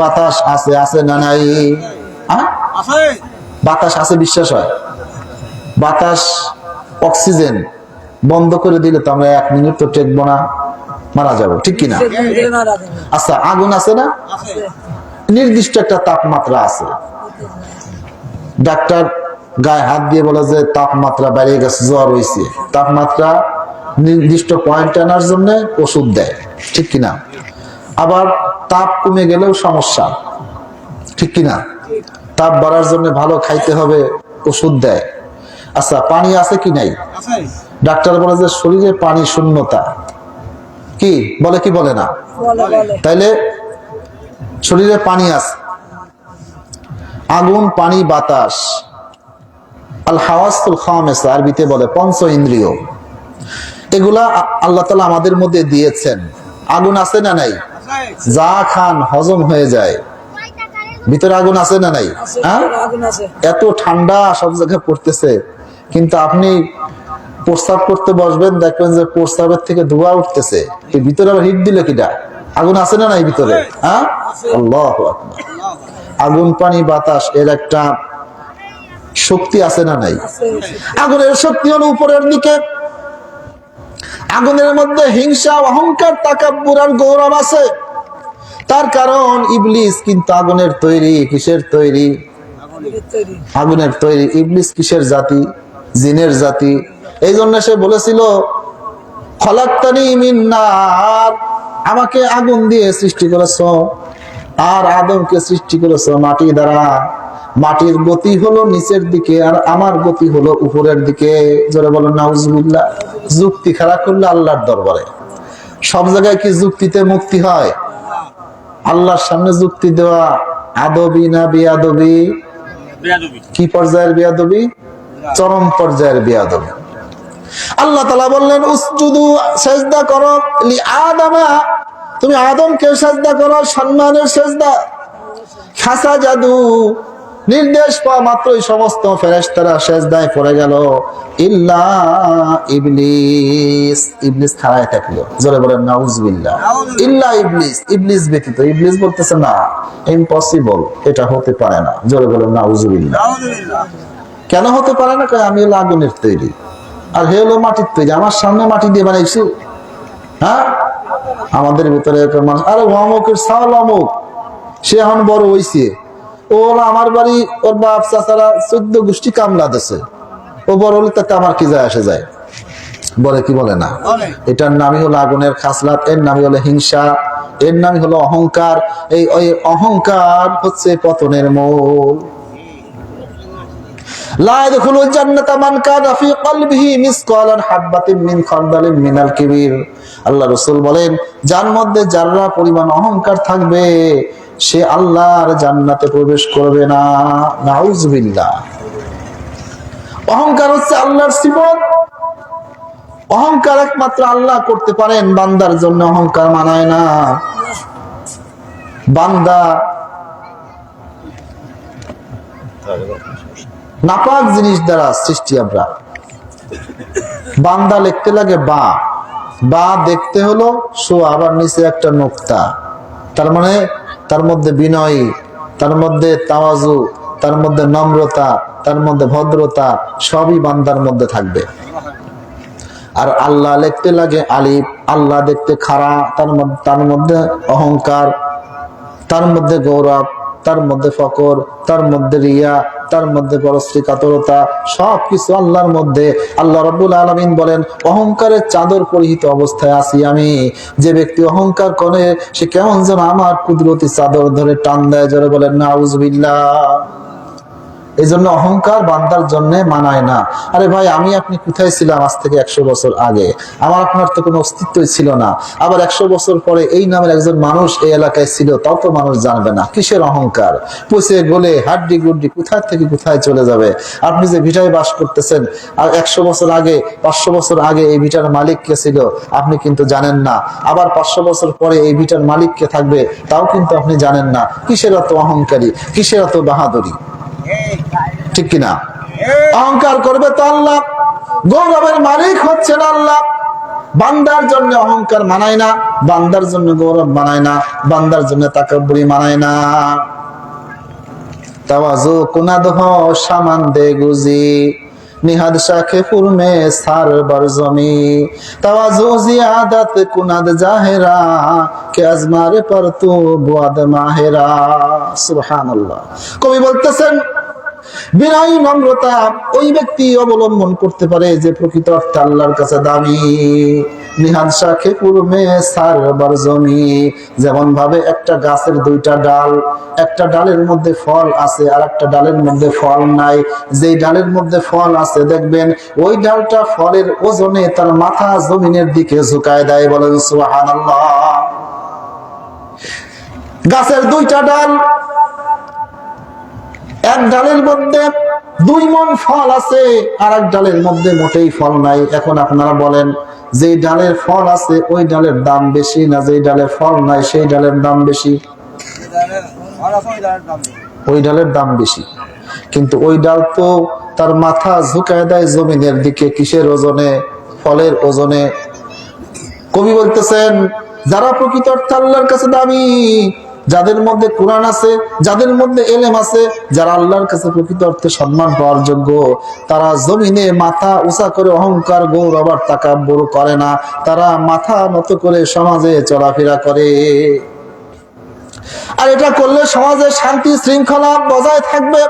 বাতাস আছে আছে না নাই? হ্যাঁ? বাতাস আছে বিশ্বাস হয়? বাতাস অক্সিজেন বন্ধ করে দিলে তো আমরা এক মিনিট তো টেকবো না মারা যাব ঠিক কিনা? আচ্ছা আগুন আছে না? নির্দিষ্ট একটা তাপমাত্রা আছে। ডাক্তার গায়ে হাত দিয়ে বলে যে তাপমাত্রা বেড়ে গেছে জ্বর হয়েছে তাপমাত্রা নির্দিষ্ট পয়েন্ট আনার জন্য ওষুধ দেয় ঠিক কিনা? আবার তাপ কমে গেলেও সমস্যা। ঠিক কিনা? তাপ বাড়ার জন্য ভালো খাইতে হবে ওষুধ দেয়। আচ্ছা পানি আছে কি নাই? ডাক্তার বলে যে শরীরে পানি শূন্যতা। কি? বলে কি বলে না? তাইলে শরীরে পানি আছে। আগুন পানি বাতাস। আল হাওয়াস্তুল খামেস আরবিতে বলে পঞ্চ ইন্দ্রিয়। এগুলা আল্লাহ তালা আমাদের মধ্যে দিয়েছেন। আগুন আছে না নাই? যা খান হজম হয়ে যায়। ভিতরে আগুন আছে না নাই? হ্যাঁ? এত ঠান্ডা সব জায়গায় পড়তেছে। কিন্তু আপনি প্রস্তাব করতে বসবেন দেখবেন যে প্রস্তাবের থেকে ধোঁয়া উঠতেছে। এই ভিতরে আবার হিট দিল কিটা? আগুন আছে না নাই ভিতরে? হ্যাঁ? আল্লাহ আগুন পানি বাতাস এর একটা শক্তি আছে না নাই? আগুনের শক্তি হলো উপরের দিকে। আগুনের মধ্যে হিংসা অহংকার তাকাব্বুর আর গৌরব আছে। তার কারণ ইবলিস কিন্তু আগুনের তৈরি, কিসের তৈরি? আগুনের তৈরি। ইবলিস কিসের জাতি? জিনের জাতি। এই জন্য সে বলেছিল আমাকে আগুন দিয়ে সৃষ্টি করেছ আর আদমকে সৃষ্টি করেছ মাটি দ্বারা। মাটির গতি হলো নিচের দিকে আর আমার গতি হলো উপরের দিকে। জোরে বলো নাউজুবিল্লাহ। যুক্তি খারাপ করলে আল্লাহর দরবারে। সব জায়গায় কি যুক্তিতে মুক্তি হয়? আল্লাহর সামনে যুক্তি দেওয়া আদবি না বিয়াদবি? কি পর্যায়ের বিয়াদবি? চরম পর্যায়ের বিয়াদবি। আল্লাহ তালা বললেন উসজুদু সেজদা করো লি আদামা। তুমি আদমকে সেজদা করো সম্মানের সেজদা। খাসা জাদু নির্দেশ পাওয়া মাত্রই সমস্ত ফেরেস্তারা শেষ দায় পড়ে গেল। ইল্লা ইবলিস। ইবলিস খাড়ায় থাকল। জোরে বলেন নাউজুবিল্লাহ। ইল্লা ইবলিস। ইবলিস ব্যতীত। ইবলিস বলতেছে না ইম্পসিবল এটা হতে পারে না। জোরে বলেন নাউজুবিল্লাহ। কেন হতে পারে না? কয় আমি হলো আগুনের তৈরি। আর হে হলো মাটির তৈরি। আমার সামনে মাটি দিয়ে বানাইছি? হ্যাঁ? আমাদের ভিতরে একটা মানুষ আরে অমুকের সাল অমুক। সে এখন বড় হইছে। ও আমার বাড়ি ওর বাপ চাচারা চোদ্দ গোষ্ঠী কামলা দিছে ও বড় হলে তাতে আমার কি যায় আসে যায়? বলে কি বলে না। এটার নামই হলো আগুনের খাসলাত এর নামই হলো হিংসা এর নামই হলো অহংকার। এই অহংকার হচ্ছে পতনের মূল লা ইয়াদখুলুল জান্নাতা মান কানা ফি কলবিহি মিসকালান হাববাতিন মিন খারদালিন মিনাল কিবির। আল্লাহ রাসূল বলেন যার মধ্যে যাররা পরিমাণ অহংকার থাকবে সে আল্লাহর জান্নাতে প্রবেশ করবে না। নাউজুবিল্লাহ। অহংকার হচ্ছে আল্লাহর সিফত। অহংকার একমাত্র আল্লাহ করতে পারেন, বান্দার জন্য অহংকার মানায় না। বান্দা নাপাক জিনিস দ্বারা সৃষ্টি আমরা। বান্দা লিখতে লাগে বা। বা দেখতে হলো সো আবার নিচে একটা নোক্তা। তার মানে তার মধ্যে বিনয়ী, তার মধ্যে তাওয়াজু, তার মধ্যে নম্রতা, তার মধ্যে ভদ্রতা সবই বান্দার মধ্যে থাকবে। আর আল্লাহ লিখতে লাগে আলিফ, আল্লাহ দেখতে খারাপ তার মধ্যে তার মধ্যে অহংকার, তার মধ্যে গৌরব তার মধ্যে ফকর, তার মধ্যে রিয়া, তার মধ্যে পরশ্রী কাতরতা, সবকিছু আল্লাহর মধ্যে। আল্লাহ রব্বুল আলমিন বলেন, অহংকারের চাদর পরিহিত অবস্থায় আছি আমি। যে ব্যক্তি অহংকার করে, সে কেমন যেন আমার কুদরতি চাদর ধরে টান দেয় যারা বলেন না এই জন্য অহংকার বান্দার জন্য মানায় না। আরে ভাই, আমি আপনি কোথায় ছিলাম আজ থেকে একশো বছর আগে? আমার আপনার তো কোনো অস্তিত্বই ছিল না। আবার একশো বছর পরে এই নামের একজন মানুষ এই এলাকায় ছিল, তাও তো মানুষ জানবে না। কিসের অহংকার? পচে গলে হাড্ডি গুড্ডি কোথায় থেকে কোথায় চলে যাবে? আপনি যে ভিটায় বাস করতেছেন, আর একশো বছর আগে, পাঁচশো বছর আগে এই ভিটার মালিক কে ছিল, আপনি কিন্তু জানেন না। আবার পাঁচশো বছর পরে এই ভিটার মালিক কে থাকবে, তাও কিন্তু আপনি জানেন না। কিসের এত অহংকারী? কিসের এত বাহাদুরি? ঠিক কিনা? অহংকার করবে তো আল্লাহ। গৌরবের মালিক হচ্ছেন আল্লাহ। বান্দার জন্য অহংকার মানায় না, বান্দার জন্য গৌরব মানায় না, বান্দার জন্য তাকাব্বুরি মানায় না। কবি বলতেছেন বিনয় নম্রতা ওই ব্যক্তি অবলম্বন করতে পারে যে প্রকৃত অর্থে আল্লাহর কাছে দামি। শাখে পূর্বে সার জমি। যেমন ভাবে একটা গাছের দুইটা ডাল, একটা ডালের মধ্যে ফল আছে আর একটা ডালের মধ্যে ফল নাই। যেই ডালের মধ্যে ফল আছে দেখবেন, ওই ডালটা ফলের ওজনে তার মাথা জমিনের দিকে ঝুঁকায় দেয় বলেন সুবহানাল্লাহ। গাছের দুইটা ডাল এক ডালের মধ্যে দুই মন ফল আছে আর এক ডালের মধ্যে মোটেই ফল নাই। এখন আপনারা বলেন যে ডালের ফল আছে, ওই ডালের দাম বেশি না যে ডালের ফল নাই, সেই ডালের দাম বেশি? ওই ডালের দাম বেশি। কিন্তু ওই ডাল তো তার মাথা ঝুঁকায় দেয় জমিনের দিকে, কিসের ওজনে, ফলের ওজনে? কবি বলতেছেন, যারা প্রকৃত অর্থে আল্লাহর কাছে দামি যাদের মধ্যে কোরআন আছে, যাদের মধ্যে এলেম আছে, যারা আল্লাহর কাছে প্রকৃত অর্থে সম্মান পাওয়ার যোগ্য, তারা জমিনে মাথা উঁচা করে অহংকার গৌরব আর তাকাব্বুর করে না। তারা মাথা নত করে সমাজে চলাফেরা করে। আর এটা করলে সমাজে শান্তি, শৃঙ্খলা বজায় থাকবে।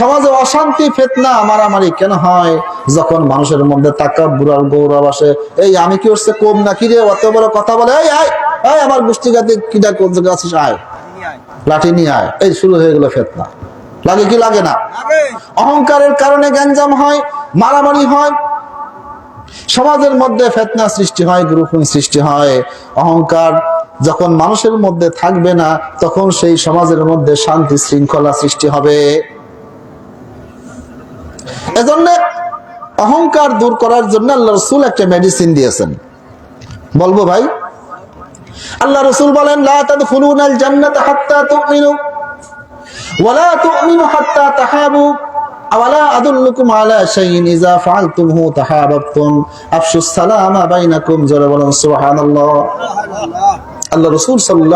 সমাজে অশান্তি, ফেতনা, মারামারি কেন হয়? যখন মানুষের মধ্যে তাকাব্বুর বুড়ার গৌরব আসে, এই, আমি কি হচ্ছে কম না কি রে? অত বড় কথা বলে, এই, আয় এই আমার গোষ্ঠীগাতে কিটা কোন জায়গা আছিস, আয়। লাঠি নিয়ে আয়। এই শুরু হয়ে গেল ফেতনা। লাগে কি লাগে না? অহংকারের কারণে গ্যাঞ্জাম হয়, মারামারি হয়। সমাজের মধ্যে ফেতনা সৃষ্টি হয় গুরুকুম সৃষ্টি হয়। অহংকার যখন মানুষের মধ্যে থাকবে না, তখন সেই সমাজের মধ্যে শান্তি, শৃঙ্খলা সৃষ্টি হবে। এজন্য অহংকার দূর করার জন্য আল্লাহ রসুল একটা মেডিসিন দিয়েছেন। বলব ভাই, আল্লাহ রসুল বলেন আল্লাহ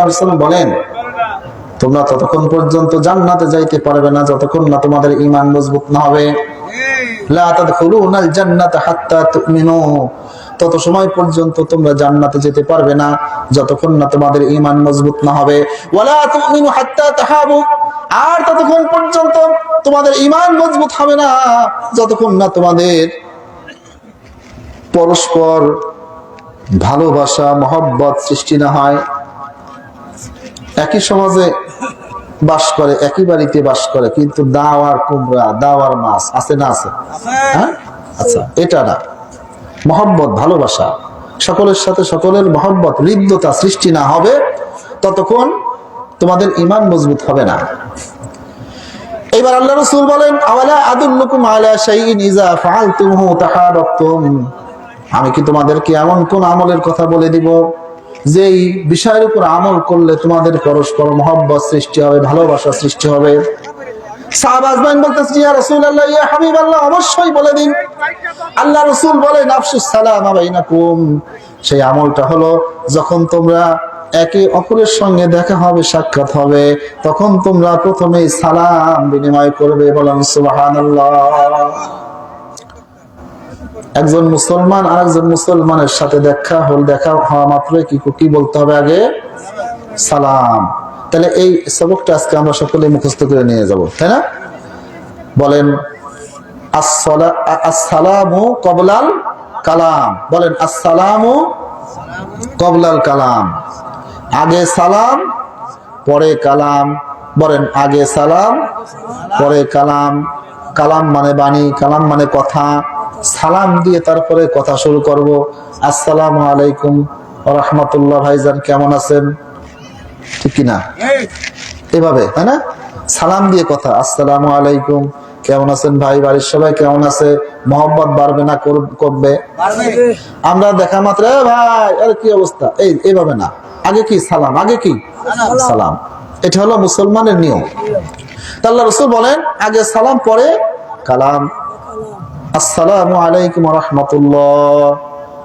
রাসূল বলেন, তোমরা ততক্ষণ পর্যন্ত জান্নাতে যাইতে পারবে না, যতক্ষণ না তোমাদের ইমান মজবুত না হবে। তত সময় পর্যন্ত তোমরা জান্নাতে যেতে পারবে না, যতক্ষণ না তোমাদের ঈমান মজবুত না হবে। আর ততক্ষণ পর্যন্ত তোমাদের ঈমান মজবুত হবে না, যতক্ষণ না তোমাদের পরস্পর ভালোবাসা, মহব্বত সৃষ্টি না হয়। একই সমাজে বাস করে, একই বাড়িতে বাস করে, কিন্তু দাওয়ার কুমড়া, দাওয়ার মাছ, আছে না আছে? হ্যাঁ? আচ্ছা এটা না। মহব্বত, ভালোবাসা। সকলের সাথে সকলের মহব্বত, হৃদ্যতা সৃষ্টি না হবে, ততক্ষণ তোমাদের ইমান মজবুত হবে না। এবার আল্লাহ রসুল বলেন, আওয়ালা আদুল্লুকুম আলা শাইইন ইযা ফাআলতুমহু তাহাবাবতুম আমি কি তোমাদেরকে এমন কোন আমলের কথা বলে দিব? যেই বিষয়ের উপর আমল করলে তোমাদের পরস্পর মহব্বত সৃষ্টি হবে, ভালোবাসা সৃষ্টি হবে। সেই আমলটা হলো, যখন তোমরা একে অপরের সঙ্গে দেখা হবে, সাক্ষাৎ হবে, তখন তোমরা প্রথমেই সালাম বিনিময় করবে বলেন, সুবহানাল্লাহ। একজন মুসলমান আর একজন মুসলমানের সাথে দেখা হল, দেখা হওয়া মাত্রই কি কি বলতে হবে আগে? সালাম। তাহলে এই সবকটা আজকে আমরা সকলে মুখস্থ করে নিয়ে যাব, তাই না? বলেন আসসালামু কবলাল কালাম। বলেন, আসসালামু কবলাল কালাম। আগে সালাম, পরে কালাম। বলেন, আগে সালাম, পরে কালাম। কালাম মানে বাণী, কালাম মানে কথা। সালাম দিয়ে তারপরে কথা শুরু করব। আসসালামু আলাইকুম রহমতুল্লাহ। ভাইজান কেমন আছেন? ঠিক কিনা এভাবে তাই না? সালাম দিয়ে কথা। আসসালামু আলাইকুম। কেমন আছেন ভাই? বাড়ির সবাই কেমন আছে? মোহাম্মত বাড়বে না কর- কমবে আমরা দেখা মাত্র ভাই আরে কি অবস্থা? এই এইভাবে না। আগে কি সালাম? আগে কি? সালাম। এটা হলো মুসলমানের নিয়ম। তা আল্লাহ রসুল বলেন আগে সালাম পরে কালাম। আসসালামু আলাইকুম রহমতুল্লাহ।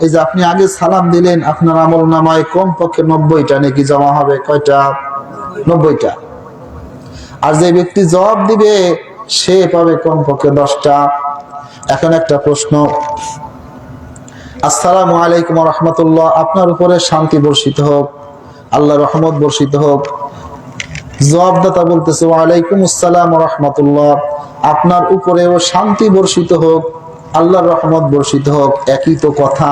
এই যে আপনি আগে সালাম দিলেন, আপনার আমল নামায় কমপক্ষে নব্বইটা নাকি জমা হবে? কয়টা? নব্বইটা। আর যে ব্যক্তি জবাব দিবে, সে পাবে কমপক্ষে দশটা। এখন একটা প্রশ্ন। আসসালামু আলাইকুম রহমতুল্লাহ। আপনার উপরে শান্তি বর্ষিত হোক, আল্লাহ রহমত বর্ষিত হোক। জবাবদাতা বলতেছে, ওয়ালাইকুম আসসালাম রহমতুল্লাহ। আপনার উপরেও শান্তি বর্ষিত হোক আল্লাহর রহমত বর্ষিত হোক, একই তো কথা।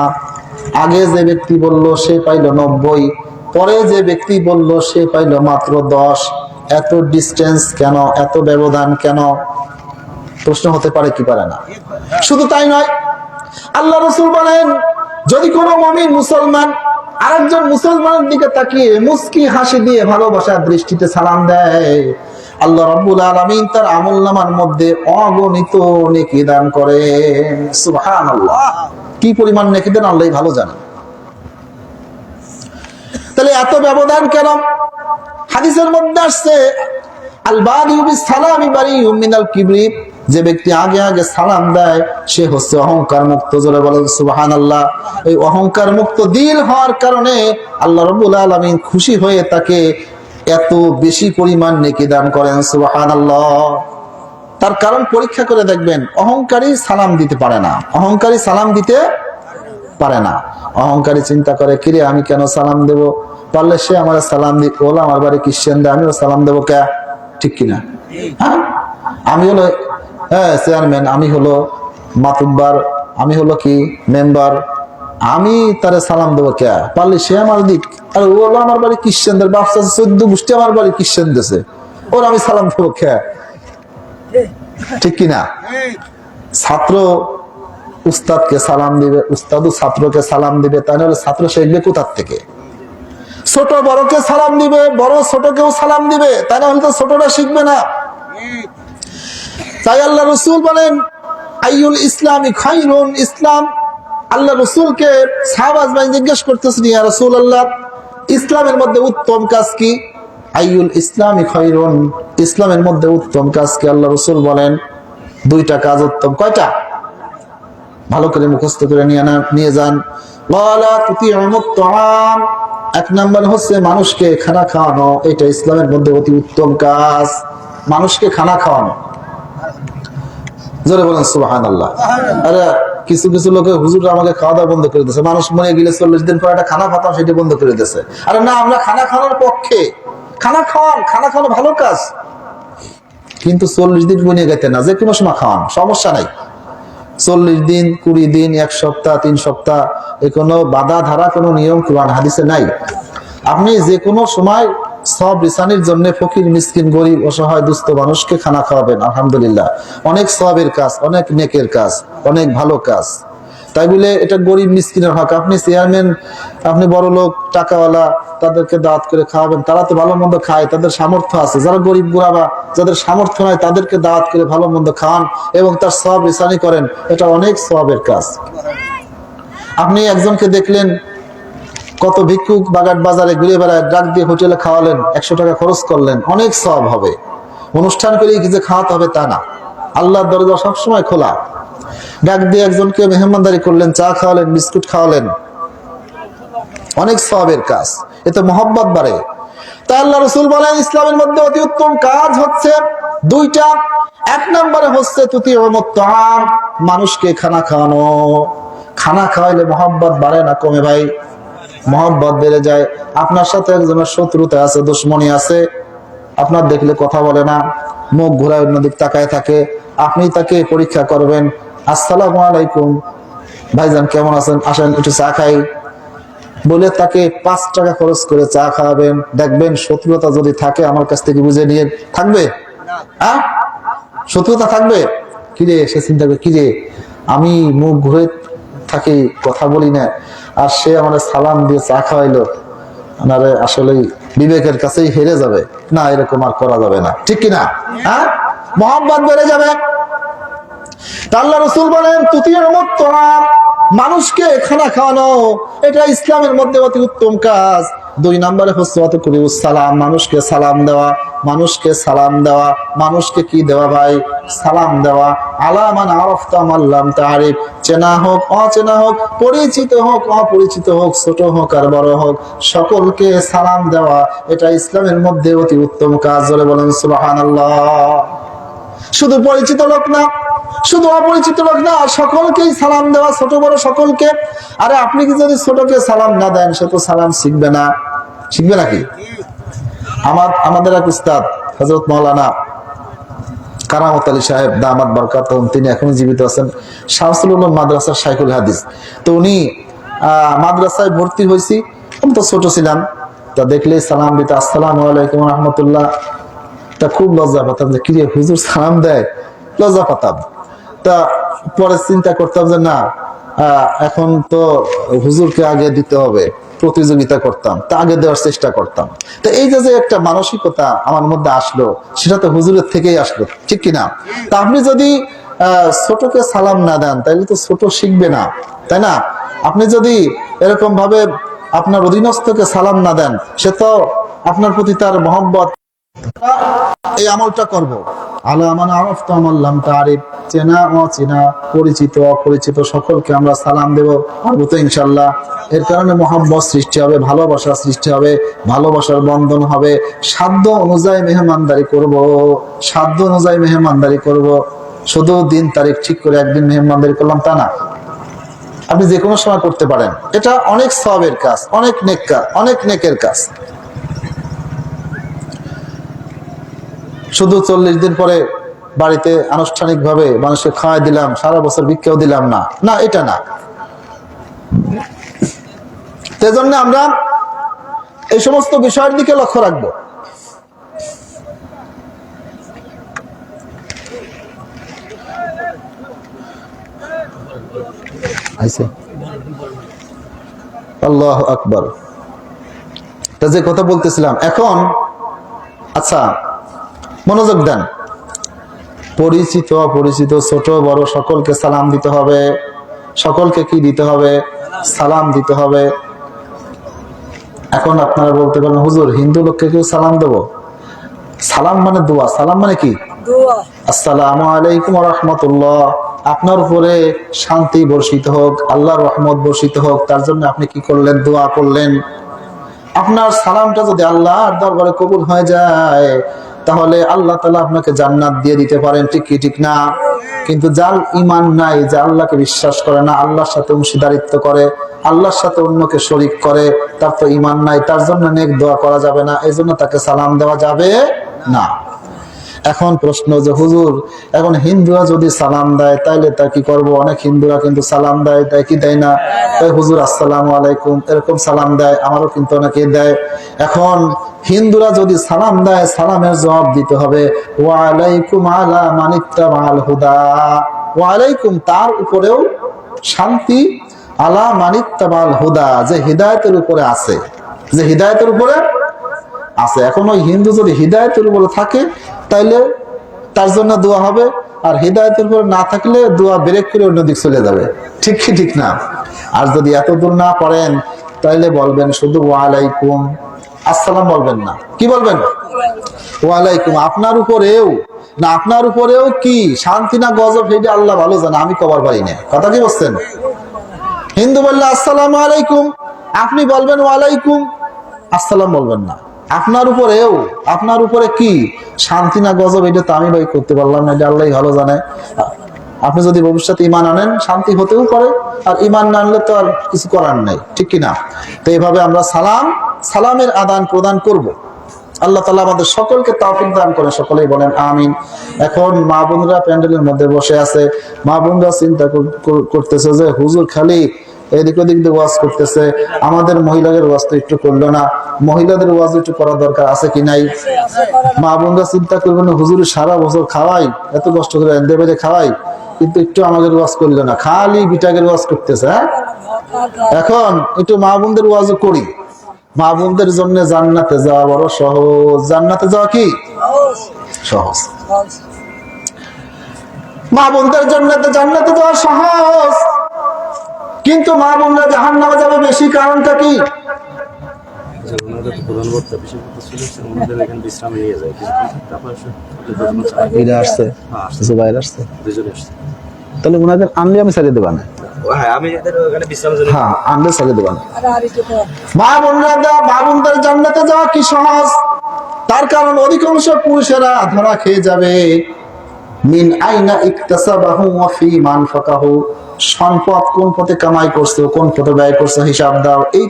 আগে যে ব্যক্তি বলল, সে পাইল নব্বই, পরে যে ব্যক্তি বলল, সে পাইল মাত্র দশ। এত ডিস্টেন্স কেন? এত ব্যবধান কেন? প্রশ্ন হতে পারে কি পারে না। শুধু তাই নয়, আল্লাহ রসুল বলেন, যদি কোনো মমিন মুসলমান আরেকজন মুসলমানের দিকে তাকিয়ে মুস্কি হাসি দিয়ে ভালোবাসার দৃষ্টিতে সালাম দেয় আল্লাহ রাব্বুল আলামিন তার আমলনামার মধ্যে অগণিত নেকি দান করেন। সুবহানাল্লাহ। কি পরিমাণ নেকি দেন আল্লাহ ভালো জানেন তাহলে এত ব্যবধান কেন? হাদিসের মধ্যে আসছে যে ব্যক্তি আগে আগে সালাম দেয়, সে হচ্ছে অহংকার মুক্ত, জোরে সুবাহান আল্লাহ এই অহংকার মুক্ত দিল হওয়ার কারণে আল্লাহ রবুল আলমিন খুশি হয়ে তাকে এত বেশি পরিমাণ নেকি দান করেন সুবাহান তার কারণ পরীক্ষা করে দেখবেন, অহংকারী সালাম দিতে পারে না। অহংকারী সালাম দিতে পারে না। অহংকারী চিন্তা করে, কিরে, আমি কেন সালাম দেব? পারলে সে আমার সালাম দি ওলা, আমার বাড়ি খ্রিস্টান দেয় আমিও সালাম দেবো কে? ঠিক কিনা? হ্যাঁ? আমি হলো হ্যাঁ চেয়ারম্যান, আমি হলো মাতুব্বার, আমি হলো কি, মেম্বার। আমি তারে সালাম দেবো কে? পারলে সে আমার দিক। আর ও হলো আমার বাড়ি খ্রিস্টানদের ব্যবসা চোদ্দ গোষ্ঠী আমার বাড়ি খ্রিস্টান দেশে ওর আমি সালাম দেবো কে? ঠিক কিনা ছাত্র উস্তাদকে সালাম দিবে উস্তাদও ছাত্রকে সালাম দিবে তাই নাহলে ছাত্র শিখবে কোথার থেকে? ছোট বড়কে সালাম দিবে, বড় ছোটকেও সালাম দিবে তাই না হলে তো ছোটরা শিখবে না। তাই আল্লাহ রসুল বলেন আইউল ইসলামী খাইরুন ইসলাম। আল্লাহ রসুলকে সাহাবাজ ভাই জিজ্ঞেস করতেছেন, ইয়া রসুল আল্লাহ ইসলামের মধ্যে উত্তম কাজ কি? আইউল ইসলামী খাইরুন ইসলামের মধ্যে উত্তম কাজ কি? আল্লাহ রসুল বলেন, দুইটা কাজ উত্তম। কয়টা? ভালো করে মুখস্থ করে নিয়ে নিয়ে যান। এক নাম্বার হচ্ছে মানুষকে খানা খাওয়ানো, এটা ইসলামের মধ্যে অতি উত্তম কাজ। মানুষকে খানা খাওয়ানো। জোরে বলেন সুবাহান আল্লাহ আরে কিছু কিছু লোকে হুজুর আমাকে খাওয়া দাওয়া বন্ধ করে দিয়েছে। মানুষ মরে গেলে চল্লিশ দিন পর একটা খানা খাতাম সেটা বন্ধ করে দিয়েছে। আরে না, আমরা খানা খাওয়ার পক্ষে। খানা খাওয়ান, খানা খাওয়ানো ভালো কাজ। কিন্তু চল্লিশ দিন গুনিয়ে গেতে না, যে কোনো সময় খাওয়ান, সমস্যা নাই। চল্লিশ দিন, কুড়ি দিন, এক সপ্তাহ, তিন সপ্তাহ, এ কোনো বাধা ধারা কোনো নিয়ম, কোরআন, হাদিসে নাই। আপনি যে কোনো সময় সব রিসানির জন্য ফকির, মিসকিন, গরিব অসহায় দুস্থ মানুষকে খানা খাওয়াবেন, আলহামদুলিল্লাহ। অনেক সবের কাজ, অনেক নেকের কাজ, অনেক ভালো কাজ। তাই বলে এটা গরিব, মিসকিনের হক। আপনি চেয়ারম্যান, আপনি বড় লোক, টাকাওয়ালা, তাদেরকে দাওয়াত করে খাওয়াবেন, তারা তো ভালো মন্দ খায়, তাদের সামর্থ্য আছে। যারা গরিব গুড়াবা যাদের সামর্থ্য নাই, তাদেরকে দাওয়াত করে ভালো মন্দ খাওয়ান এবং তার সব রিসানি করেন, এটা অনেক সবের কাজ। আপনি একজনকে দেখলেন কত ভিক্ষুক বাগাট বাজারে ঘুরে বেড়ায় ডাক দিয়ে হোটেলে খাওয়ালেন, একশো টাকা খরচ করলেন, অনেক সব হবে। অনুষ্ঠান করে কিছু খাওয়াতে হবে তা না। আল্লাহর দরজা সবসময় খোলা। ডাক দিয়ে একজনকে মেহমানদারি করলেন, চা খাওয়ালেন, বিস্কুট খাওয়ালেন। অনেক সবের কাজ। এতে মোহব্বত বাড়ে। তা আল্লাহ রসুল বলেন, ইসলামের মধ্যে অতি উত্তম কাজ হচ্ছে দুইটা। এক নম্বরে হচ্ছে তুতি মানুষকে খানা খাওয়ানো। খানা খাওয়াইলে মোহব্বত বাড়ে না, কমে ভাই। মহব্বত বেড়ে যায়। আপনার সাথে একজনের শত্রুতা আছে, দুশ্মনী আছে। আপনার দেখলে কথা বলে না, মুখ ঘোরায় অন্যদিক তাকায় থাকে। আপনি তাকে পরীক্ষা করবেন। আসসালামু আলাইকুম। ভাইজান, কেমন আছেন? আসেন, একটু চা খাই। বলে তাকে পাঁচ টাকা খরচ করে চা খাওয়াবেন। দেখবেন শত্রুতা যদি থাকে, আমার কাছ থেকে বুঝে নিয়ে থাকবে? হ্যাঁ শত্রুতা থাকবে? কিরে, সে চিন্তা করে, কিরে? আমি মুখ ঘুরে থাকি, কথা বলি না। আর সে আমাদের সালাম দিয়ে চা খাওয়াইলো। আনারে আসলে বিবেকের কাছেই হেরে যাবে। না, এরকম আর করা যাবে না। ঠিক কিনা? হ্যাঁ? মোহাম্মদ বেড়ে যাবে। আল্লাহ রসুল বলেন তুতির মানুষকে খানা খাওয়ানো, এটা ইসলামের মধ্যে অতি উত্তম কাজ। দুই নম্বরে সালাম, মানুষকে সালাম দেওয়া, মানুষকে সালাম দেওয়া, মানুষকে কি দেওয়া ভাই? সালাম দেওয়া। আলামান আরফতাম আল্লাম তারিফ চেনা হোক, অচেনা হোক, পরিচিত হোক, অপরিচিত হোক, ছোট হোক আর বড় হোক, সকলকে সালাম দেওয়া, এটা ইসলামের মধ্যে অতি উত্তম কাজ বলে বলেন সুবহানাল্লাহ। শুধু পরিচিত লোক না, শুধু অপরিচিত লোক না, সকলকেই সালাম দেওয়া, ছোট বড় সকলকে। আরে আপনি কি যদি ছোটকে সালাম না দেন, সে তো সালাম শিখবে না। শিখবে নাকি? আমার, আমাদের এক উস্তাদ হজরত মৌলানা কারামত আলী সাহেব, দামাত বরকাত তিনি এখনও জীবিত আছেন, শামসুল উলুম মাদ্রাসার শাইখুল হাদিস। তো উনি মাদ্রাসায় ভর্তি হয়েছি, আমি তো ছোট ছিলাম, তা দেখলেই সালাম দিতে, আসসালামু আলাইকুম রহমতুল্লাহ। তা খুব লজ্জা পেতাম যে, কিরে হুজুর সালাম দেয়? লজ্জা পেতাম। তা পরে চিন্তা করতাম যে, না এখন তো হুজুরকে আগে দিতে হবে। প্রতিযোগিতা করতাম তা আগে দেওয়ার চেষ্টা করতাম। তো এই যে একটা মানসিকতা আমার মধ্যে আসলো, সেটা তো হুজুরের থেকেই আসলো, ঠিক কিনা? তা আপনি যদি ছোটকে সালাম না দেন তাহলে তো ছোট শিখবে না, তাই না? আপনি যদি এরকম ভাবে আপনার অধীনস্থকে সালাম না দেন, সে তো আপনার প্রতি তার মহব্বত এই আমলটা করব। তারিফ চেনা, অচেনা, পরিচিত, অপরিচিত সকলকে আমরা সালাম দেব। ইনশাল্লাহ এর কারণে সৃষ্টি হবে সৃষ্টি হবে, ভালোবাসার বন্ধন হবে। সাধ্য অনুযায়ী মেহমানদারি করব। সাধ্য অনুযায়ী মেহমানদারি করব। শুধু দিন তারিখ ঠিক করে একদিন মেহমানদারি করলাম তা না। আপনি যে কোনো সময় করতে পারেন। এটা অনেক সবের কাজ, অনেক নেক কাজ অনেক নেকের কাজ। শুধু চল্লিশ দিন পরে বাড়িতে আনুষ্ঠানিক ভাবে মানুষকে খাওয়াই দিলাম, সারা বছর ভিক্ষাও দিলাম না। না, এটা না। সেজন্য আমরা এই সমস্ত বিষয়ের দিকে লক্ষ্য রাখব। আল্লাহ আকবর। তা যে কথা বলতেছিলাম, এখন আচ্ছা মনোযোগ দেন। পরিচিত অপরিচিত ছোট বড় সকলকে সালাম দিতে হবে। সকলকে কি দিতে হবে? সালাম দিতে হবে। এখন আপনারা বলতে পারেন হুজুর হিন্দু লোককে কেউ সালাম দেব? সালাম মানে দোয়া। সালাম মানে কি? আসসালাম আলাইকুম রহমতুল্লাহ। আপনার উপরে শান্তি বর্ষিত হোক আল্লাহর রহমত বর্ষিত হোক তার জন্য আপনি কি করলেন? দোয়া করলেন। আপনার সালামটা যদি আল্লাহর দরবারে কবুল হয়ে যায় তাহলে আল্লাহ তালা আপনাকে জান্নাত দিয়ে দিতে পারেন, ঠিক কি, ঠিক না? কিন্তু যার ইমান নাই, যে আল্লাহকে বিশ্বাস করে না, আল্লাহর সাথে অংশীদারিত্ব করে, আল্লাহর সাথে অন্যকে শরিক করে, তার তো ইমান নাই, তার জন্য নেক দোয়া করা যাবে না এই তাকে সালাম দেওয়া যাবে না। এখন প্রশ্ন যে, হুজুর, এখন হিন্দুরা যদি সালাম দেয়, তাইলে তা কি করব? অনেক হিন্দুরা কিন্তু সালাম দেয় তাই কি দেয় না? তাই হুজুর, আসসালামু আলাইকুম। এরকম সালাম দেয়, আমারও কিন্তু অনেকে দেয়। এখন হিন্দুরা যদি সালাম দেয়, সালামের জবাব দিতে হবে, ওয়ালাইকুম আলা মানিত্তাবাল হুদা। ওয়ালাইকুম, তার উপরেও শান্তি, আলা মানিত্তাবাল হুদা, যে হৃদায়তের উপরে আছে। যে হৃদায়তের উপরে আছে। এখন ওই হিন্দু যদি হৃদায়তের উপরে থাকে, তাইলে তার জন্য দোয়া হবে। আর হৃদায়তের উপরে না থাকলে দোয়া ব্রেক করে অন্যদিক চলে যাবে। ঠিক কি ঠিক না? আর যদি এত দূর না পড়েন, তাইলে বলবেন শুধু ওয়ালাইকুম। আসসালাম বলবেন না। কি বলবেন? ওয়ালাইকুম। আপনার উপরেও, না, আপনার উপরেও কি শান্তি না গজব এটা আল্লাহ ভালো জানে, আমি কবার পারি না। কথা কি বলছেন? হিন্দু বললে, আসসালাম আলাইকুম। আপনি বলবেন, ওয়ালাইকুম। আসসালাম বলবেন না। আপনার উপরেও, আপনার উপরে কি? শান্তি না গজব, এটা তো আমি ভাই করতে পারলাম না, এটা আল্লাহ ভালো জানে। আপনি যদি ভবিষ্যতে ইমান আনেন, শান্তি হতেও পারে, আর ইমান না আনলে তো আর কিছু করার নাই, ঠিক কিনা তো এইভাবে আমরা সালাম, সালামের আদান প্রদান করব। আল্লাহ তালা আমাদের সকলকে তাফিক দান করে সকলেই বলেন আমিন। এখন মা বোনরা প্যান্ডেলের মধ্যে বসে আছে। মা বোনরা চিন্তা কর- কর- করতেছে যে, হুজুর খালি এদিক ওদিক দিয়ে ওয়াজ করতেছে। আমাদের মহিলাদের ওয়াজ তো একটু করল না। মহিলাদের ওয়াজ একটু করা দরকার আছে কি নাই? মা বোনরা চিন্তা করবে না, হুজুর সারা বছর খাওয়াই, এত কষ্ট করে এনদে বেড়ে খাওয়াই, কিন্তু একটু আমাদের ওয়াজ করল না। খালি বিটাগের ওয়াজ করতেছে হ্যাঁ? এখন একটু মা বোনদের ওয়াজও করি। মা বোনদের জন্য জান্নাতে যাওয়া বড় সহজ। জান্নাতে যাওয়া কি? সহজ। মা বোনদের জন্য জান্নাতে যাওয়া সহজ। কিন্তু মা বোনরা জাহান নামে যাবে বেশি কারণটা কি? তাহলে ওনাদের আনলে আমি দেবান হ্যাঁ হ্যাঁ আনলে দেবান মা বোনরা মা বোনদের জান্নাতে যাওয়া কি সহজ? তার কারণ অধিকাংশ পুরুষেরা ধরা খেয়ে যাবে। মিন আইনা ইকতাসাবাহু ওয়া ফি সম্পদ কোন পথে কামাই কোন পথে ব্যয় হিসাব দাও। এই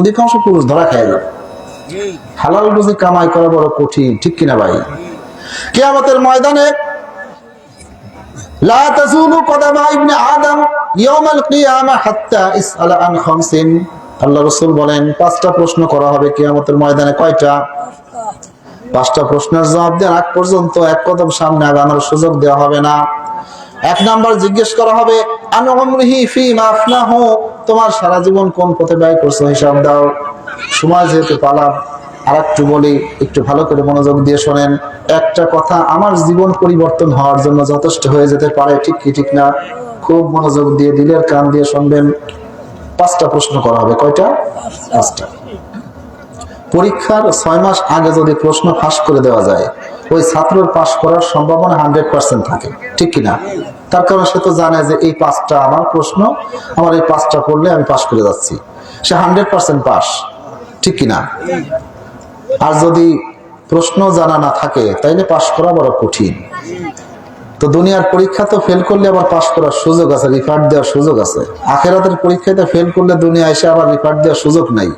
অধিকাংশ পুরুষ ধরা খায় হালাল কামাই করা বড় কঠিন, ঠিক কিনা ভাই? কিয়ামতের ময়দানে লা তাজুলু কদামা ইবনে আদম ইয়াউমাল কিয়ামা হাত্তা ইসআলা আন খামসিন। আল্লাহ রাসূল বলেন, পাঁচটা প্রশ্ন করা হবে কিয়ামতের ময়দানে। কয়টা? পাঁচটা প্রশ্নের জবাব দেওয়ার আগ পর্যন্ত এক কদম সামনে আগানোর সুযোগ দেওয়া হবে না। এক নাম্বার জিজ্ঞেস করা হবে তোমার সারা জীবন কোন পথে ব্যয় করছ? হিসাব দাও। সময় যেহেতু পালাম আর একটু বলি, একটু ভালো করে মনোযোগ দিয়ে শোনেন। একটা কথা, আমার জীবন পরিবর্তন হওয়ার জন্য যথেষ্ট হয়ে যেতে পারে, ঠিক কি, ঠিক না? খুব মনোযোগ দিয়ে, দিলের কান দিয়ে শুনবেন। পাঁচটা প্রশ্ন করা হবে, কয়টা? পাঁচটা। পরীক্ষার ছয় মাস আগে যদি প্রশ্ন ফাঁস করে দেওয়া যায়, ওই ছাত্রের পাশ করার সম্ভাবনা হান্ড্রেড পার্সেন্ট থাকে। ঠিক কিনা? তার কারণ সে তো জানে যে এই পাঁচটা আমার প্রশ্ন, আমার এই পাঁচটা পড়লে আমি পাশ করে যাচ্ছি। সে হান্ড্রেড পার্সেন্ট পাস ঠিক কিনা? আর যদি প্রশ্ন জানা না থাকে, তাইলে পাশ করা বড় কঠিন। তো দুনিয়ার পরীক্ষা তো ফেল করলে আবার পাশ করার সুযোগ আছে রিফার্ট দেওয়ার সুযোগ আছে। আখেরাতের পরীক্ষায় তো ফেল করলে দুনিয়া এসে আবার রিফার্ট দেওয়ার সুযোগ নাই।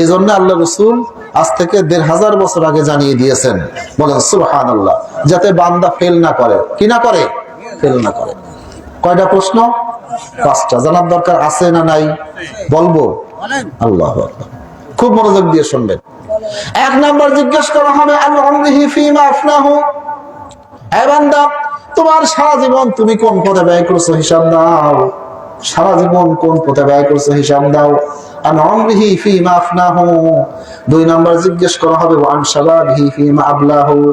এই জন্য আল্লাহ রসুল আজ থেকে দেড় হাজার বছর আগে জানিয়ে দিয়েছেন, বলেন সুবহান আল্লাহ যাতে বান্দা ফেল না করে। কি না করে? ফেল না করে। কয়টা প্রশ্ন? পাঁচটা। জানার দরকার আছে না নাই? বলব। আল্লাহ। খুব মনোযোগ দিয়ে শুনবেন। এক নম্বর জিজ্ঞেস করা হবে আল্লাহ ফিমা আফনাহু। এ বান্দা তোমার সারা জীবন তুমি কোন পথে ব্যয় করছ? হিসাব দাও। সারা জীবন কোন পথে ব্যয় করছ? হিসাব দাও। আন আমরিহি ফিমা আফনাহু। দুই নাম্বার জিজ্ঞেস করা হবে, ওয়ান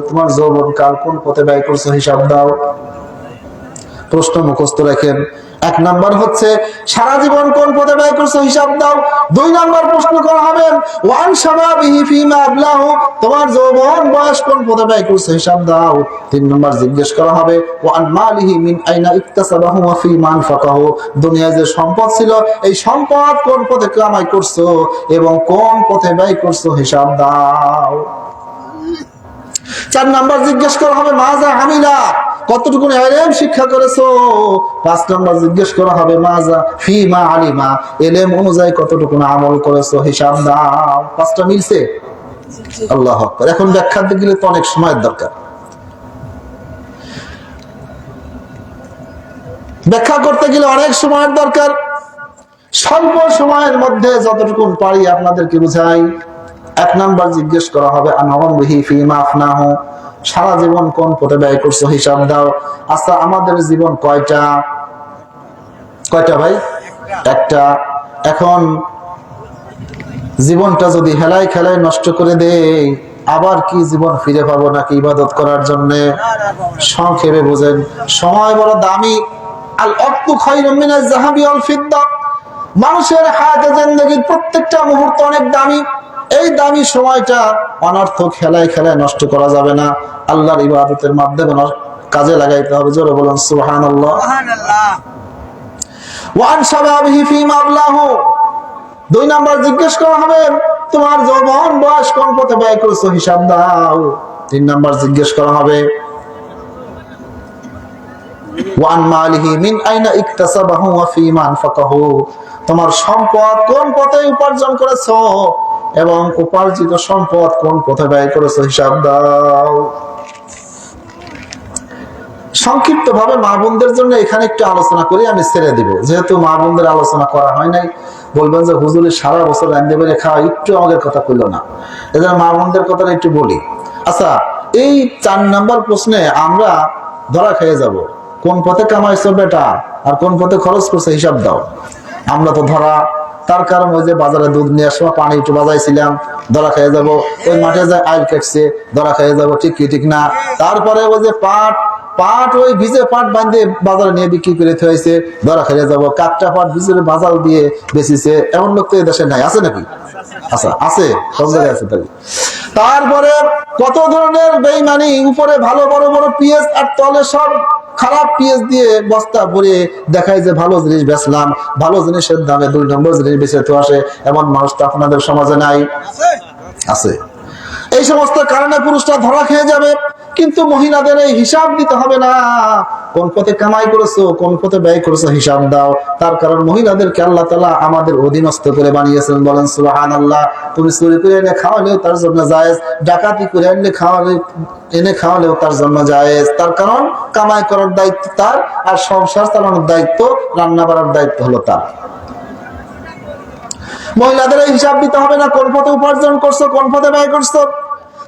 তোমার কোন পথে ব্যয় করছ? হিসাব দাও। প্রশ্ন মুখস্থ রাখেন। এক নাম্বার হচ্ছে, সারা জীবন কোন পথে ব্যয় করছ হিসাব দাও। দুই নাম্বার প্রশ্ন করা হবে, ওয়ান শাবাবিহি ফিমা আবলাহু তোমার যৌবন বয়স কোন পথে ব্যয় করছ হিসাব দাও। তিন নাম্বার জিজ্ঞেস করা হবে, ওয়ান মালিহি মিন আইনা ইকতাসাবাহু ওয়া ফি মানফাকাহু দুনিয়ায় যে সম্পদ ছিল, এই সম্পদ কোন পথে কামাই করছ এবং কোন পথে ব্যয় করছ হিসাব দাও। চার নাম্বার জিজ্ঞেস করা হবে মাজা হামিলা কতটুকু এলেম শিক্ষা করেছ। পাঁচ নাম্বার জিজ্ঞেস করা হবে মাজা ফি মা আলিমা? এলেম অনুযায়ী কতটুকু আমল করেছ? হিসাব দাও। পাঁচটা মিলছে? আল্লাহ এখন ব্যাখ্যা গেলে তো অনেক সময়ের দরকার। ব্যাখ্যা করতে গেলে অনেক সময়ের দরকার। স্বল্প সময়ের মধ্যে যতটুকু পারি আপনাদেরকে বুঝাই। এক নাম্বার জিজ্ঞেস করা হবে আনহি ফিমা আফনাহু? সারা জীবন কোন পথে ব্যয় করছ হিসাব দাও। আচ্ছা আমাদের জীবন কয়টা? কয়টা ভাই? একটা। এখন জীবনটা যদি হেলায় খেলায় নষ্ট করে দেই, আবার কি জীবন ফিরে পাবো নাকি ইবাদত করার জন্য? সংক্ষেপে বোঝেন, সময় বড় দামি। আল অক্তু খায়রুম মিনাজ যাহাবি ওয়াল ফিদ্দা। মানুষের হায়াতে জিন্দেগির প্রত্যেকটা মুহূর্ত অনেক দামি। এই দামি সময়টা অনর্থ খেলায় খেলায় নষ্ট করা যাবে না। আল্লাহর ইবাদতের মাধ্যমে কাজে লাগাইতে হবে। জোরে বলুন ওয়ান আবলাহু। দুই নাম্বার জিজ্ঞেস করা হবে তোমার যৌবন বয়স কোন পথে ব্যয় করেছ? হিসাব দাও। তিন নাম্বার জিজ্ঞেস করা হবে ওয়ান মালিহি মিন আইনা ইকতাসাবাহু ওয়া তোমার সম্পদ কোন পথে উপার্জন করেছ? এবং উপার্জিত সম্পদ কোন পথে ব্যয় করেছে? হিসাব দাও। সংক্ষিপ্ত ভাবে মা বোনদের জন্য এখানে একটু আলোচনা করি, আমি ছেড়ে দিব। যেহেতু মা বোনদের আলোচনা করা হয় নাই, বলবেন যে হুজুরের সারা বছর রান্ধে বেড়ে খাওয়া একটু আমাদের কথা কইল না। এজন্য মা বোনদের কথা একটু বলি। আচ্ছা এই চার নাম্বার প্রশ্নে আমরা ধরা খেয়ে যাব। কোন পথে কামাইছো বেটা? আর কোন পথে খরচ করছে? হিসাব দাও। আমরা তো ধরা তার কারণ ওই যে বাজারে দুধ নিয়ে আসব পানি একটু বাজাইছিলাম, ধরা খেয়ে যাব। ওই মাঠে যায় আইল কেটছে, ধরা খেয়ে যাব, ঠিক কি, ঠিক না। তারপরে ওই যে পাট পাট ওই ভিজে পাট বাঁধে বাজারে নিয়ে বিক্রি করে হয়েছে ধরা খেলে যাব। কাঠটা পাট ভিজে বাজার দিয়ে বেচিছে। এমন লোক তো দেশে নাই, আছে নাকি? আচ্ছা আছে সব আছে তাই। তারপরে কত ধরনের বেইমানি, উপরে ভালো, বড় বড়, পিএস আর তলে সব খারাপ পিএস দিয়ে বস্তা ভরে দেখায় যে ভালো জিনিস বেচলাম, ভালো জিনিসের দামে দুই নম্বর জিনিস বেঁচে তো আসে, এমন মানুষ তো আপনাদের সমাজে নাই। আছে। এই সমস্ত কারণে পুরুষটা ধরা খেয়ে যাবে। কিন্তু মহিলাদের এই হিসাব দিতে হবে না। কোন পথে কামাই করেছ, কোন পথে ব্যয় করেছ হিসাব দাও। তার কারণ মহিলাদেরকে আল্লাহ তালা আমাদের অধীনস্থ করে বানিয়েছেন। বলেন সুবাহান আল্লাহ তুমি চুরি করে এনে খাওয়ালেও তার জন্য জায়েজ, ডাকাতি করে এনে খাওয়ালে এনে খাওয়ালেও তার জন্য জায়েজ। তার কারণ কামাই করার দায়িত্ব তার, আর সংসার চালানোর দায়িত্ব, রান্না বাড়ার দায়িত্ব হলো তার। মহিলাদের হিসাব দিতে হবে না। কোন পথে উপার্জন করছ, কোন পথে ব্যয় করছ।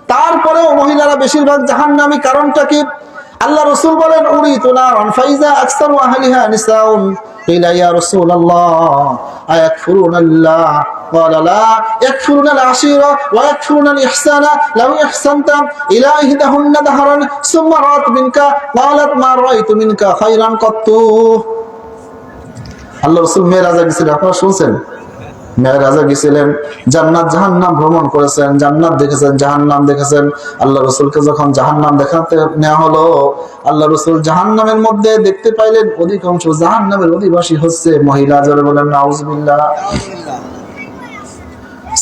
তারপরেও মহিলারা বেশিরভাগ জাহান নামি কারণটা কি আল্লাহ রসুল বলেন উড়ি তোলার ফাইজা আকসারু আহলিহা নিসাউন قيل يا رسول الله أيكفرون الله قال لا يكفرون العشيرة ويكفرون الإحسان لو أحسنت إلى إحداهن دهرا ثم رأت منك قالت ما رأيت منك خيرا قط আল্লাহ রসুল মেয়েরাজা গেছিলেন আপনারা শুনছেন মেয়েরাজা গেছিলেন, জান্নাত জাহান্নাম ভ্রমণ করেছেন, জান্নাত দেখেছেন, জাহান্নাম দেখেছেন। আল্লাহ রসুলকে যখন জাহান্নাম দেখাতে নেওয়া হলো, আল্লাহ রসুল জাহান্নামের মধ্যে দেখতে পাইলেন অধিকাংশ জাহান্নামের অধিবাসী হচ্ছে মহিলা। যারা বলেন, নাউজবিল্লাহ।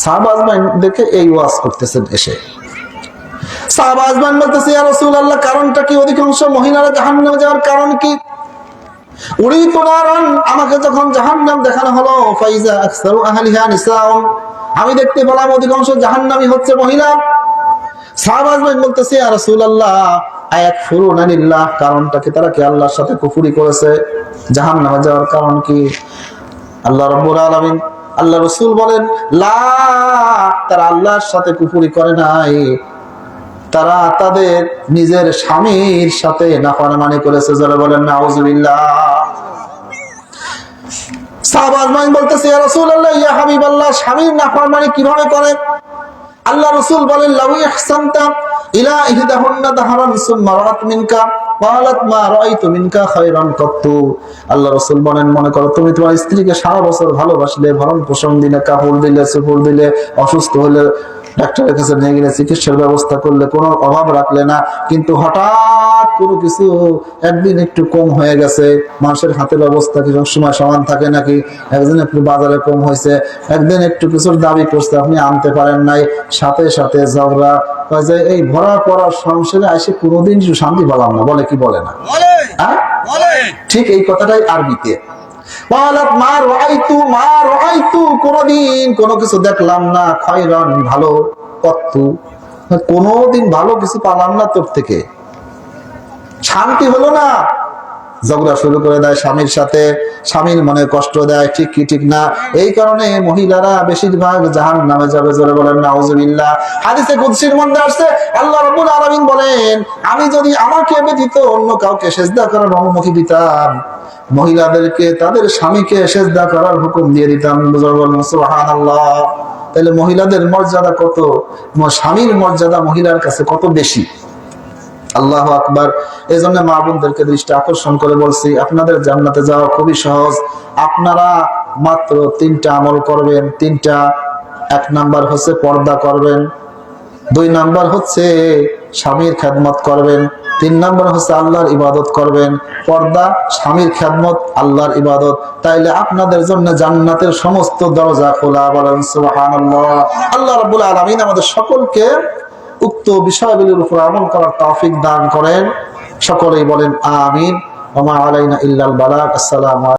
সাহবাজমান দেখে এই ওয়াজ করতেছেন এসে। সাহবাজমান বলতেছে, ইয়া রাসূলুল্লাহ, কারণটা কি? অধিকাংশ মহিলারা জাহান্নামে যাওয়ার কারণ কি? আমাকে যখন দেখানো হলো আমি দেখতে পেলাম অধিকাংশ জাহান্নামী হচ্ছে মহিলা। বলতেছে কি? তারা কি আল্লাহর সাথে কুফরি করেছে? জাহান্নামে যাওয়ার কারণ কি? আল্লাহ রাব্বুল আলামিন, আল্লাহ রসুল বলেন, লা, তারা আল্লাহর সাথে কুফরি করে নাই। তারা তাদের নিজের স্বামীর সাথে নাফারমানি করেছে। যারা বলেন, নাউজুবিল্লাহ। মনে করো, তুমি তোমার স্ত্রীকে সারা বছর ভালোবাসলে ভরণ পোষণ দিলে, কাপড় দিলে সুপুর দিলে, অসুস্থ হলে ডাক্তারের কাছে নিয়ে গেলে চিকিৎসার ব্যবস্থা করলে কোনো অভাব রাখলে না। কিন্তু হঠাৎ কোনো কিছু একদিন একটু কম হয়ে গেছে। মানুষের হাতের অবস্থা কি সময় সমান থাকে নাকি? একদিন একটু বাজারে কম হয়েছে। একদিন একটু কিছুর দাবি করছে আপনি আনতে পারেন নাই। সাথে সাথে ঝগড়া কয় যে এই ভরা পড়ার সংসারে আসে কোনোদিন শান্তি পেলাম না। বলে কি বলে না? হ্যাঁ? ঠিক এই কথাটাই আরবিতে। মা রাইতু মা রাইতু কোনদিন কোনো কিছু দেখলাম না। খয়রান, ভালো কত্তু কোনোদিন ভালো কিছু পালাম না তোর থেকে। শান্তি হলো না। ঝগড়া শুরু করে দেয় স্বামীর সাথে। স্বামীর মনে কষ্ট দেয়, ঠিক কি, ঠিক না? এই কারণে মহিলারা বেশিরভাগ জাহান নামে যাবে জোরে বলেন, নাউজুবিল্লাহ। হাদিসে কুদসির মধ্যে আসছে, আল্লাহ রাব্বুল আলামিন বলেন, আমি যদি আমাকে ব্যতীত অন্য কাউকে সেজদা করার অনুমতি দিতাম, মহিলাদেরকে তাদের স্বামীকে সেজদা করার হুকুম দিয়ে দিতাম। সুবহানাল্লাহ। তাহলে মহিলাদের মর্যাদা কত? স্বামীর মর্যাদা মহিলার কাছে কত বেশি? আল্লাহ আকবার। এই জন্য মা বোনদেরকে দৃষ্টি আকর্ষণ করে বলছি, আপনাদের জান্নাতে যাওয়া খুবই সহজ। আপনারা মাত্র তিনটা আমল করবেন, তিনটা, এক নাম্বার হচ্ছে পর্দা করবেন, দুই নাম্বার হচ্ছে স্বামীর খেদমত করবেন, তিন নাম্বার হচ্ছে আল্লাহর ইবাদত করবেন। পর্দা, স্বামীর খেদমত, আল্লাহর ইবাদত। তাইলে আপনাদের জন্য জান্নাতের সমস্ত দরজা খোলা। বলেন সুবহানাল্লাহ। আল্লাহ রাব্বুল আলামিন আমাদের সকলকে উক্ত বিষয়গুলির উপর আমল করার তৌফিক দান করেন। সকলেই বলেন আমিন। ওমা আলাইনা ইল্লাল বালাক। আসসালামু